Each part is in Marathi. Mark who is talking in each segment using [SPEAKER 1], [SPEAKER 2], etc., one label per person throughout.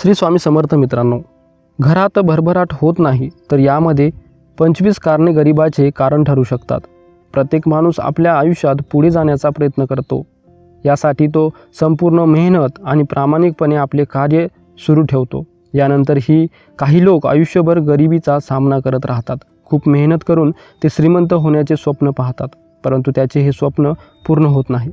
[SPEAKER 1] श्री स्वामी समर्थ मित्रांनो घरात भरभराट होत नाही तर यामध्ये पंचवीस कारणे गरिबाचे कारण ठरू शकतात. प्रत्येक माणूस आपल्या आयुष्यात पुढे जाण्याचा प्रयत्न करतो. यासाठी तो संपूर्ण मेहनत आणि प्रामाणिकपणे आपले कार्य सुरू ठेवतो. यानंतरही काही लोक आयुष्यभर गरिबीचा सामना करत राहतात. खूप मेहनत करून ते श्रीमंत होण्याचे स्वप्न पाहतात परंतु त्याचे हे स्वप्न पूर्ण होत नाही.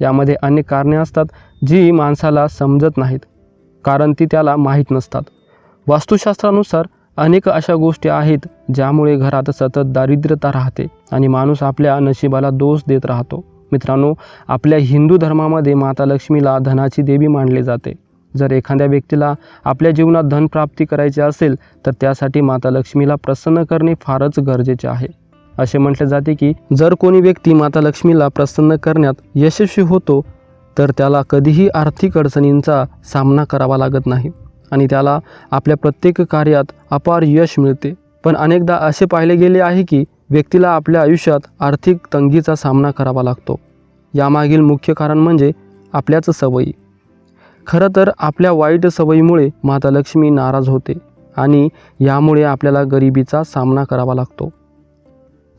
[SPEAKER 1] यामध्ये अनेक कारणे असतात जी माणसाला समजत नाहीत. कारण ती त्याला माहीत नसतात. वास्तुशास्त्रानुसार अनेक अशा गोष्टी आहेत ज्यामुळे घरात सतत दारिद्र्यता राहते आणि माणूस आपल्या नशिबाला दोष देत राहतो. मित्रांनो आपल्या हिंदू धर्मामध्ये माता लक्ष्मीला धनाची देवी मानले जाते. जर एखाद्या व्यक्तीला आपल्या जीवनात धनप्राप्ती करायची असेल तर त्यासाठी माता लक्ष्मीला प्रसन्न करणे फारच गरजेचे आहे. असे म्हटले जाते की जर कोणी व्यक्ती माता लक्ष्मीला प्रसन्न करण्यात यशस्वी होतो तर त्याला कधीही आर्थिक अडचणींचा सामना करावा लागत नाही. आणि त्याला आपल्या प्रत्येक कार्यात अपार यश मिळते. पण अनेकदा असे पाहिले गेले आहे की व्यक्तीला आपल्या आयुष्यात आर्थिक तंगीचा सामना करावा लागतो. यामागील मुख्य कारण म्हणजे आपल्याच सवयी. खरं तर आपल्या वाईट सवयीमुळे माता लक्ष्मी नाराज होते आणि यामुळे आपल्याला गरिबीचा सामना करावा लागतो.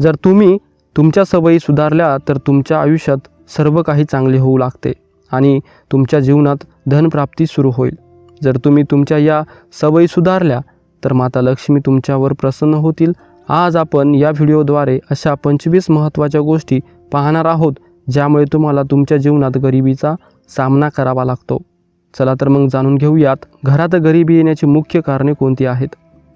[SPEAKER 1] जर तुम्ही तुमच्या सवयी सुधारल्या तर तुमच्या आयुष्यात सर्व काही चांगले होऊ लागते. आणि तुमच्या जीवनात धनप्राप्ती सुरू होईल. जर तुम्ही तुमच्या या सवयी सुधारल्या तर माता लक्ष्मी तुमच्यावर प्रसन्न होतील. आज आपण या व्हिडिओद्वारे अशा पंचवीस महत्त्वाच्या गोष्टी पाहणार आहोत ज्यामुळे तुम्हाला तुमच्या जीवनात गरिबीचा सामना करावा लागतो. चला तर मग जाणून घेऊयात घरात गरिबी येण्याची मुख्य कारणे कोणती आहेत?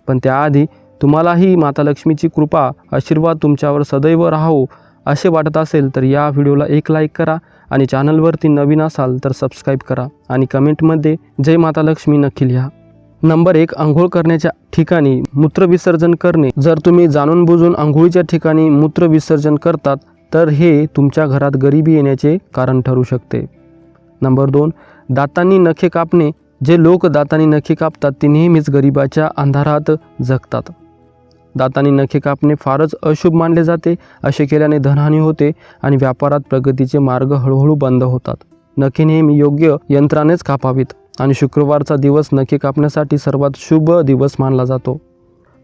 [SPEAKER 1] पण त्याआधी तुम्हालाही माता लक्ष्मीची कृपा आशीर्वाद तुमच्यावर सदैव राहो असे वाटत असेल तर या व्हिडिओला एक लाईक करा आणि चॅनलवरती नवीन असाल तर सबस्क्राईब करा आणि कमेंटमध्ये जय माता लक्ष्मी नक्की लिहा. नंबर एक आंघोळ करण्याच्या ठिकाणी मूत्रविसर्जन करणे. जर तुम्ही जाणून बुजून आंघोळीच्या ठिकाणी मूत्रविसर्जन करतात तर हे तुमच्या घरात गरिबी येण्याचे कारण ठरू शकते. नंबर दोन दातांनी नखे कापणे. जे लोक दातांनी नखे कापतात ते नेहमीच गरिबाच्या अंधारात जगतात. दातांनी नखे कापणे फारच अशुभ मानले जाते असे केल्याने धनहानी होते आणि व्यापारात प्रगतीचे मार्ग हळूहळू बंद होतात. नखे नेहमी योग्य यंत्रानेच कापावीत आणि शुक्रवारचा दिवस नखे कापण्यासाठी सर्वात शुभ दिवस मानला जातो.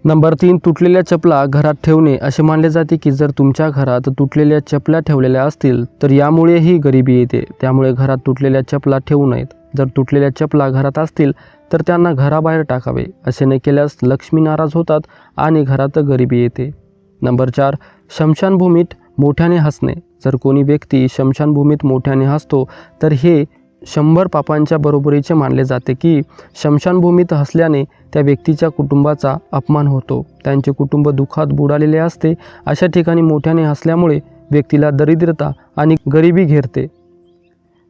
[SPEAKER 1] नंबर तीन तुटलेल्या चपला घरात ठेवणे असे मानले जाते की जर तुमच्या घरात तुटलेल्या चपला ठेवलेल्या असतील तर यामुळेही गरिबी येते. त्यामुळे घरात तुटलेल्या चपला ठेवू नयेत. जर तुटलेल्या चपला घरात असतील तर त्यांना घराबाहेर टाकावे. असे न केल्यास लक्ष्मी नाराज होतात आणि घरात गरिबी येते. नंबर चार शमशानभूमीत मोठ्याने हसणे. जर कोणी व्यक्ती शमशानभूमीत मोठ्याने हसतो तर हे शंभर पापांच्या बरोबरीचे मानले जाते की शमशानभूमीत हसल्याने त्या व्यक्तीच्या कुटुंबाचा अपमान होतो. त्यांचे कुटुंब दुःखात बुडालेले असते. अशा ठिकाणी मोठ्याने हसल्यामुळे व्यक्तीला दरिद्रता आणि गरिबी घेरते.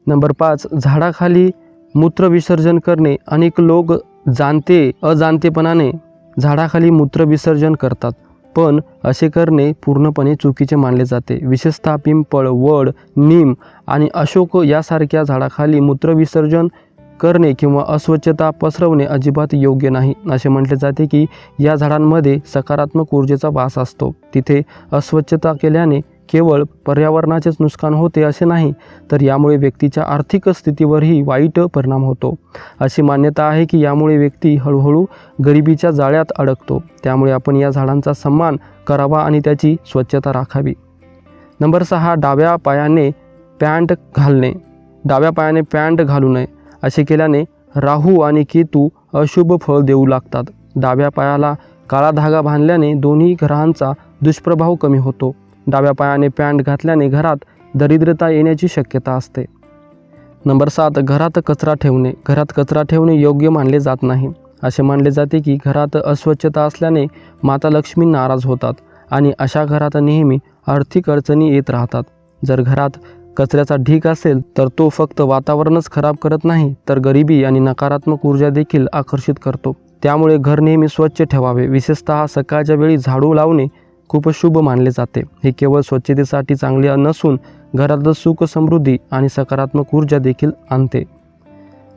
[SPEAKER 1] नंबर पाच झाडाखाली मूत्रविसर्जन करणे. अनेक लोक जाणते अजाणतेपणाने झाडाखाली मूत्रविसर्जन करतात पण असे करणे पूर्णपणे चुकीचे मानले जाते. विशेषतः पिंपळ वड नीम आणि अशोक यासारख्या झाडाखाली मूत्रविसर्जन करणे किंवा अस्वच्छता पसरवणे अजिबात योग्य नाही. असे म्हटले जाते की या झाडांमध्ये सकारात्मक ऊर्जेचा वास असतो. तिथे अस्वच्छता केल्याने केवळ पर्यावरणाचेच नुकसान होते असे नाही तर यामुळे व्यक्तीच्या आर्थिक स्थितीवरही वाईट परिणाम होतो. अशी मान्यता आहे की यामुळे व्यक्ती हळूहळू गरिबीच्या जाळ्यात अडकतो. त्यामुळे आपण या झाडांचा सन्मान करावा आणि त्याची स्वच्छता राखावी. नंबर सहा डाव्या पायाने पॅन्ट घालणे. डाव्या पायाने पॅन्ट घालू नये. असे केल्याने राहू आणि केतू अशुभ फळ देऊ लागतात. डाव्या पायाला काळा धागा बांधल्याने दोन्ही ग्रहांचा दुष्प्रभाव कमी होतो. डाव्या पायाने पॅन्ट घातल्याने घरात दरिद्रता येण्याची शक्यता असते. नंबर सात घरात कचरा ठेवणे. घरात कचरा ठेवणे योग्य मानले जात नाही. असे मानले जाते की घरात अस्वच्छता असल्याने माता लक्ष्मी नाराज होतात आणि अशा घरात नेहमी आर्थिक अडचणी येत राहतात. जर घरात कचऱ्याचा ढीक असेल तर तो फक्त वातावरणच खराब करत नाही तर गरिबी आणि नकारात्मक ऊर्जा देखील आकर्षित करतो. त्यामुळे घर नेहमी स्वच्छ ठेवावे. विशेषतः सकाळच्या वेळी झाडू लावणे खूप शुभ मानले जाते. हे केवळ स्वच्छतेसाठी चांगले नसून घरातलं सुख समृद्धी आणि सकारात्मक ऊर्जा देखील आणते.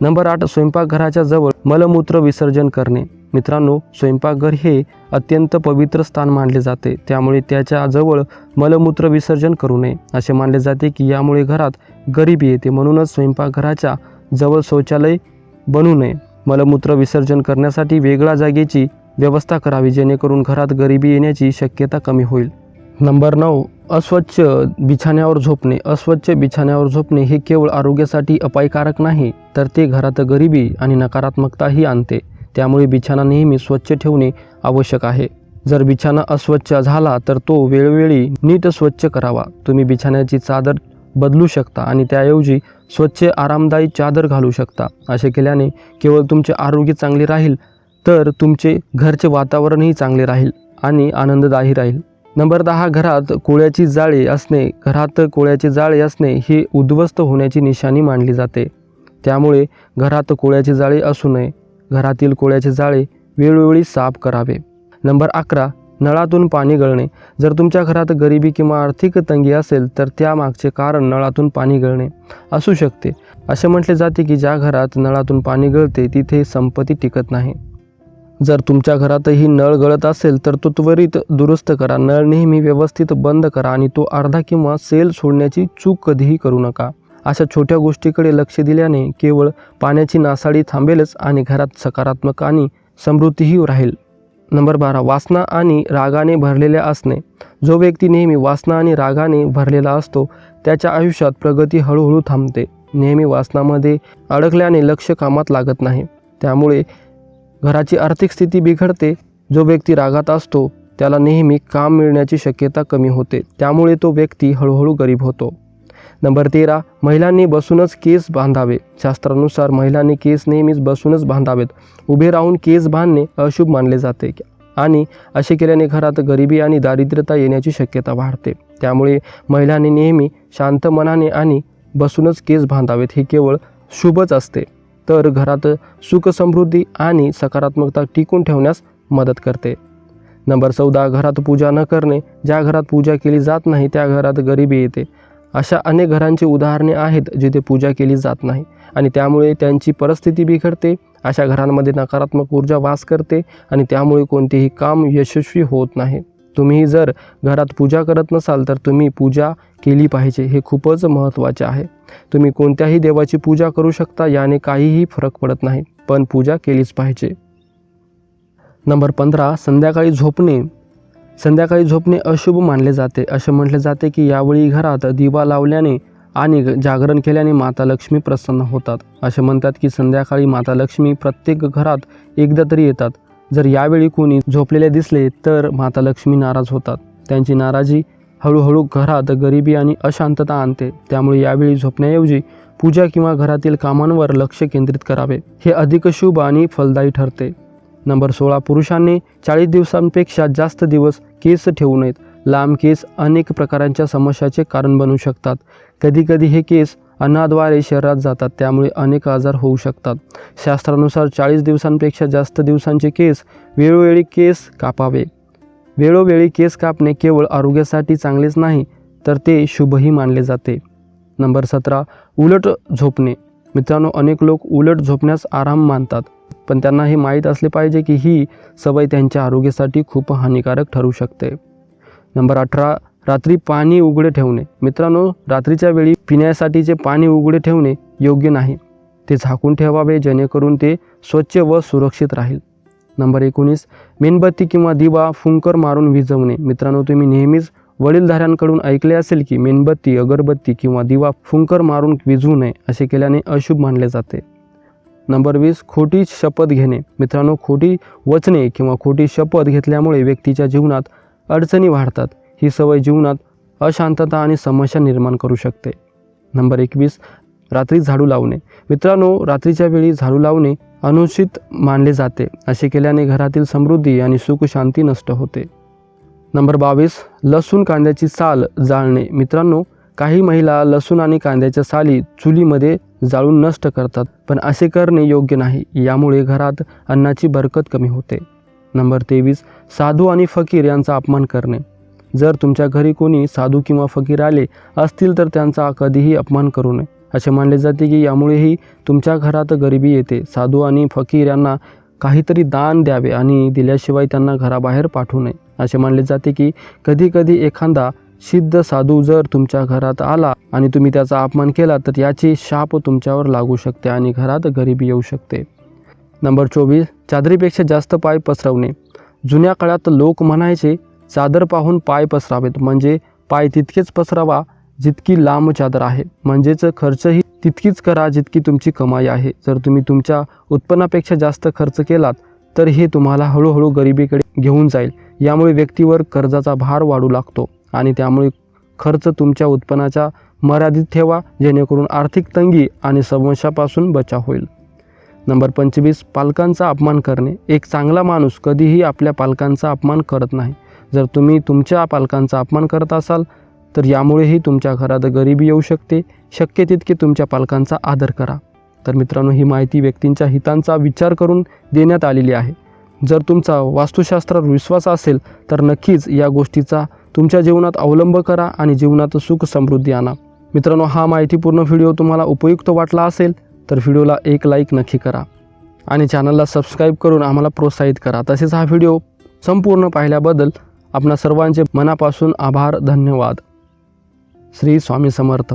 [SPEAKER 1] नंबर आठ स्वयंपाकघराच्या जवळ मलमूत्र विसर्जन करणे. मित्रांनो स्वयंपाकघर हे अत्यंत पवित्र स्थान मानले जाते. त्यामुळे त्याच्याजवळ मलमूत्र विसर्जन करू नये. असे मानले जाते की यामुळे घरात गरिबी येते. म्हणूनच स्वयंपाकघराच्या जवळ शौचालय बनू नये. मलमूत्र विसर्जन करण्यासाठी वेगळ्या जागेची व्यवस्था करावी जेणेकरून घरात गरिबी येण्याची शक्यता कमी होईल. नंबर नऊ अस्वच्छ बिछाण्यावर झोपणे. अस्वच्छ बिछाण्यावर झोपणे हे केवळ आरोग्यासाठी अपायकारक नाही तर ते घरात गरिबी आणि नकारात्मकताही आणते. त्यामुळे बिछाना नेहमी स्वच्छ ठेवणे आवश्यक आहे. जर बिछाना अस्वच्छ झाला तर तो वेळोवेळी नीट स्वच्छ करावा. तुम्ही बिछाण्याची चादर बदलू शकता आणि त्याऐवजी स्वच्छ आरामदायी चादर घालू शकता. असे केल्याने केवळ तुमचे आरोग्य चांगले राहील तर तुमचे घरचे वातावरणही चांगले राहील आणि आनंददायी राहील. नंबर दहा घरात कोळ्याची जाळे असणे घरात कोळ्याची जाळे असणे ही उद्ध्वस्त होण्याची निशाणी मानली जाते. त्यामुळे घरात कोळ्याची जाळे असू नये. घरातील कोळ्याचे जाळे वेळोवेळी साफ करावे. नंबर अकरा नळातून पाणी गळणे. जर तुमच्या घरात गरिबी किंवा आर्थिक तंगी असेल तर त्यामागचे कारण नळातून पाणी गळणे असू शकते. असे म्हटले जाते की ज्या घरात नळातून पाणी गळते तिथे संपत्ती टिकत नाही. जर तुमच्या घरातही नळ गळत असेल तर तो त्वरित दुरुस्त करा. नळ नेहमी व्यवस्थित बंद करा आणि तो अर्धा किंवा सेल सोडण्याची चूक कधीही करू नका. अशा छोट्या गोष्टीकडे लक्ष दिल्याने केवळ पाण्याची नासाडी थांबेलच आणि घरात सकारात्मक आणि समृद्धीही राहील. नंबर बारा. वासना आणि रागाने भरलेल्या असणे. जो व्यक्ती नेहमी वासना आणि रागाने भरलेला असतो त्याच्या आयुष्यात प्रगती हळूहळू थांबते. नेहमी वासनामध्ये अडकल्याने लक्ष कामात लागत नाही. त्यामुळे घराची आर्थिक स्थिती बिघडते जो व्यक्ती रागात असतो त्याला नेहमी काम मिळण्याची शक्यता कमी होते. त्यामुळे तो व्यक्ती हळूहळू गरीब होतो. नंबर तेरा महिलांनी बसूनच केस बांधावे. शास्त्रानुसार महिलांनी केस नेहमीच बसूनच बांधावेत. उभे राहून केस बांधणे अशुभ मानले जाते आणि असे केल्याने घरात गरिबी आणि दारिद्र्यता येण्याची शक्यता वाढते. त्यामुळे महिलांनी नेहमी शांत मनाने आणि बसूनच केस बांधावेत हे केवळ शुभच असते. तर घरात सुख समृद्धी आणि सकारात्मकता टिकून ठेवण्यास मदत करते. नंबर चौदा घरात पूजा न करणे. ज्या घरात पूजा केली जात नाही त्या घरात गरिबी येते. अशा अनेक घरांची उदाहरणे आहेत जिथे पूजा केली जात नाही आणि त्यामुळे त्यांची परिस्थिती बिघडते. अशा घरांमध्ये नकारात्मक ऊर्जा वास करते आणि त्यामुळे कोणतेही काम यशस्वी होत नाही. तुम्ही जर घरात पूजा करत नसाल तर तुम्ही पूजा केली पाहिजे. हे खूपच महत्त्वाचे आहे. तुम्ही कोणत्याही देवाची पूजा करू शकता याने काहीही फरक पडत नाही पण पूजा केलीच पाहिजे. नंबर पंधरा संध्याकाळी झोपणे. संध्याकाळी झोपणे अशुभ मानले जाते. असे म्हटले जाते की यावेळी घरात दिवा लावल्याने आणि जागरण केल्याने माता लक्ष्मी प्रसन्न होतात. असे म्हणतात की संध्याकाळी माता लक्ष्मी प्रत्येक घरात एकदा तरी येतात. जर यावेळी कोणी झोपलेले दिसले तर माता लक्ष्मी नाराज होतात. त्यांची नाराजी हळूहळू घरात गरिबी आणि अशांतता आणते. त्यामुळे यावेळी झोपण्याऐवजी पूजा किंवा घरातील कामांवर लक्ष केंद्रित करावे. हे अधिक शुभ आणि फलदायी ठरते. नंबर सोळा. पुरुषांनी चाळीस दिवसांपेक्षा जास्त दिवस केस ठेवू नयेत. लांब केस अनेक प्रकारांच्या समस्याचे कारण बनू शकतात. कधीकधी हे केस अन्नाद्वारे शरीरात जातात त्यामुळे अनेक आजार होऊ शकतात. शास्त्रानुसार चाळीस दिवसांपेक्षा जास्त दिवसांचे केस वेळोवेळी केस कापावे. वेळोवेळी केस कापणे केवळ आरोग्यासाठी चांगलेच नाही तर ते शुभही मानले जाते. नंबर सतरा उलट झोपणे. मित्रांनो अनेक लोक उलट झोपण्यास आराम मानतात पण त्यांना हे माहीत असले पाहिजे की ही सवय त्यांच्या आरोग्यासाठी खूप हानिकारक ठरू शकते. नंबर अठरा रात्री पाणी उघडे ठेवणे. मित्रांनो रात्रीच्या वेळी पिण्यासाठीचे पाणी उघडे ठेवणे योग्य नाही. ते झाकून ठेवावे जेणेकरून ते स्वच्छ व सुरक्षित राहील. नंबर एकोणीस मेणबत्ती किंवा दिवा फुंकर मारून विझवणे. मित्रांनो तुम्ही नेहमीच वडीलधाऱ्यांकडून ऐकले असेल की मेणबत्ती अगरबत्ती किंवा दिवा फुंकर मारून विजवू नये असे केल्याने अशुभ मानले जाते. नंबर वीस खोटी शपथ घेणे. मित्रांनो खोटी वचने किंवा खोटी शपथ घेतल्यामुळे व्यक्तीच्या जीवनात अडचणी वाढतात. ही सवय जीवनात अशांतता आणि समस्या निर्माण करू शकते. नंबर एकवीस रात्री झाडू लावणे. मित्रांनो रात्रीच्या वेळी झाडू लावणे अनुचित मानले जाते. असे केल्याने घरातील समृद्धी आणि सुखशांती नष्ट होते. नंबर बावीस लसूण कांद्याची साल जाळणे. मित्रांनो काही महिला लसूण आणि कांद्याच्या साली चुलीमध्ये जाळून नष्ट करतात पण असे करणे योग्य नाही. यामुळे घरात अन्नाची बरकत कमी होते. नंबर तेवीस साधू आणि फकीर यांचा अपमान करणे. जर तुमच्या घरी कोणी साधू किंवा फकीर आले असतील तर त्यांचा कधीही अपमान करू नये. असे मानले जाते की यामुळेही तुमच्या घरात गरिबी येते. साधू आणि फकीर यांना काहीतरी दान द्यावे आणि दिल्याशिवाय त्यांना घराबाहेर पाठवू नये. असे मानले जाते की कधीकधी एखादा सिद्ध साधू जर तुमच्या घरात आला आणि तुम्ही त्याचा अपमान केला तर याची शाप तुमच्यावर लागू शकते आणि घरात गरिबी येऊ शकते. नंबर चोवीस चादरीपेक्षा जास्त पाय पसरवणे. जुन्या काळात लोक म्हणायचे चादर पाहून पाय पसरावेत. म्हणजे पाय तितकेच पसरावा जितकी लांब चादर आहे. म्हणजेच खर्चही तितकीच करा जितकी तुमची कमाई आहे. जर तुम्ही तुमच्या उत्पन्नापेक्षा जास्त खर्च केलात तर हे तुम्हाला हळूहळू गरिबीकडे घेऊन जाईल. यामुळे व्यक्तीवर कर्जाचा भार वाढू लागतो. आणि त्यामुळे खर्च तुमच्या उत्पन्नाच्या मर्यादित ठेवा जेणेकरून आर्थिक तंगी आणि समस्यापासून बचाव होईल. नंबर पंचवीस पालकांचा अपमान करणे. एक चांगला माणूस कधीही आपल्या पालकांचा अपमान करत नाही. जर तुम्ही तुमच्या पालकांचा अपमान करत असाल तर यामुळेही तुमच्या घरात गरिबी येऊ शकते. शक्य तितके तुमच्या पालकांचा आदर करा. तर मित्रांनो ही माहिती व्यक्तींच्या हितांचा विचार करून देण्यात आलेली आहे. जर तुमचा वास्तुशास्त्रावर विश्वास असेल तर नक्कीच या गोष्टीचा तुमच्या जीवनात अवलंब करा आणि जीवनात सुख समृद्धी आणा. मित्रांनो हा माहितीपूर्ण व्हिडिओ तुम्हाला उपयुक्त वाटला असेल तर व्हिडिओला एक लाईक नक्की करा. आणि चॅनलला सबस्क्राईब करून आम्हाला प्रोत्साहित करा. तसेच हा व्हिडिओ संपूर्ण पाहिल्याबद्दल आपणा सर्वांचे मनापासून आभार धन्यवाद. श्री स्वामी समर्थ.